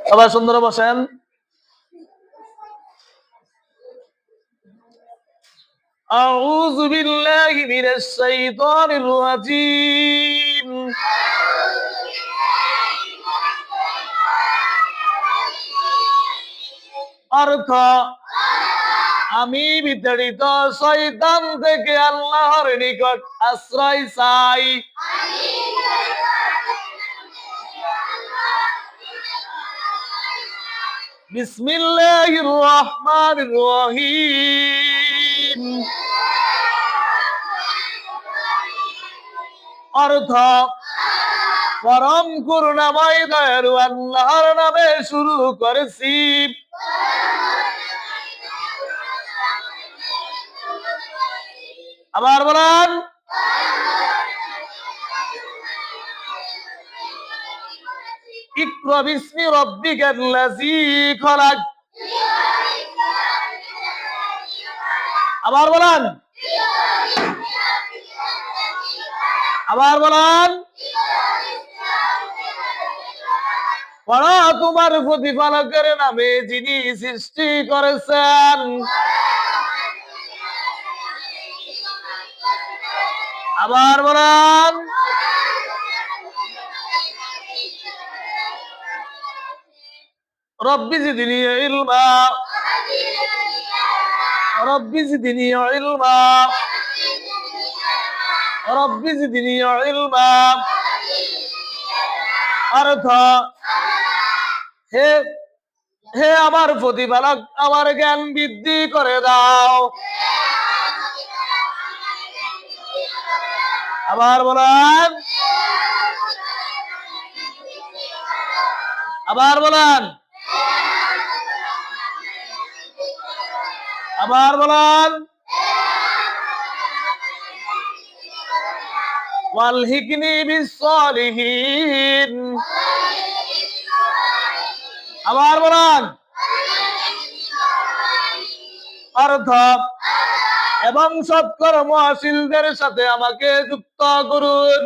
সবাই সুন্দর বসেন أعوذ بالله من الشيطان الرجيم অর্থ আমি বিতাড়িত শয়তান থেকে আল্লাহর নিকট আশ্রয় চাই। বিসমিল্লাহির রহমানির রহিম। অর্থ, পরম করুণাময় দয়ালু আল্লাহর নামে শুরু করেছি। আবার বলেন। আবার বলেন। আবার বলেন। পড়া তোমার প্রতিপালকের নামে যিনি সৃষ্টি করেছেন। আবার বলেন রব্বি জিদিনি ইলমা। রব্বি জিদিনি ইলমা। রব্বি জিদিনি ইলমা। অর্থ হে হে আমার প্রতিপালক, আমার জ্ঞান বৃদ্ধি করে দাও। আবার বলেন। আবার বলেন। আবার বলেন। ওয়ালহিকনি বিসসালিহিন। আবার বলেন। অর্থ এবং সৎকর্মশীলদের সাথে আমাকে যুক্ত করুন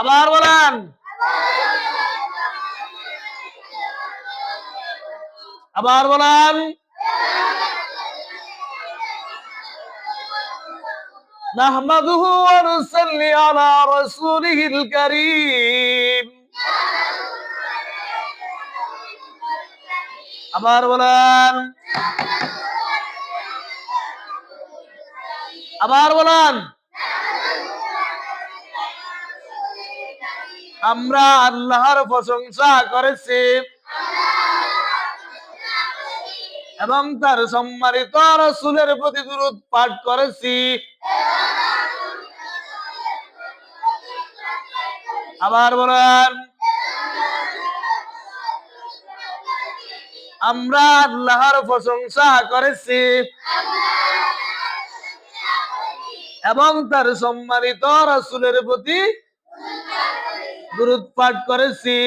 আবার বলেন আবার বলেন نحمده ونصلي على رسوله الكريم আবার বলেন। আবার বলেন। আমরা আল্লাহর প্রশংসা করেছি। এবং তার সম্মানিত রসুলের প্রতি দুরুদ পাঠ করেছি। আবার বলেন। আমরা আল্লাহর প্রশংসা করেছি। এবং তার সম্মানিত রসুলের প্রতি গুরুত্ব পাঠ করেছি।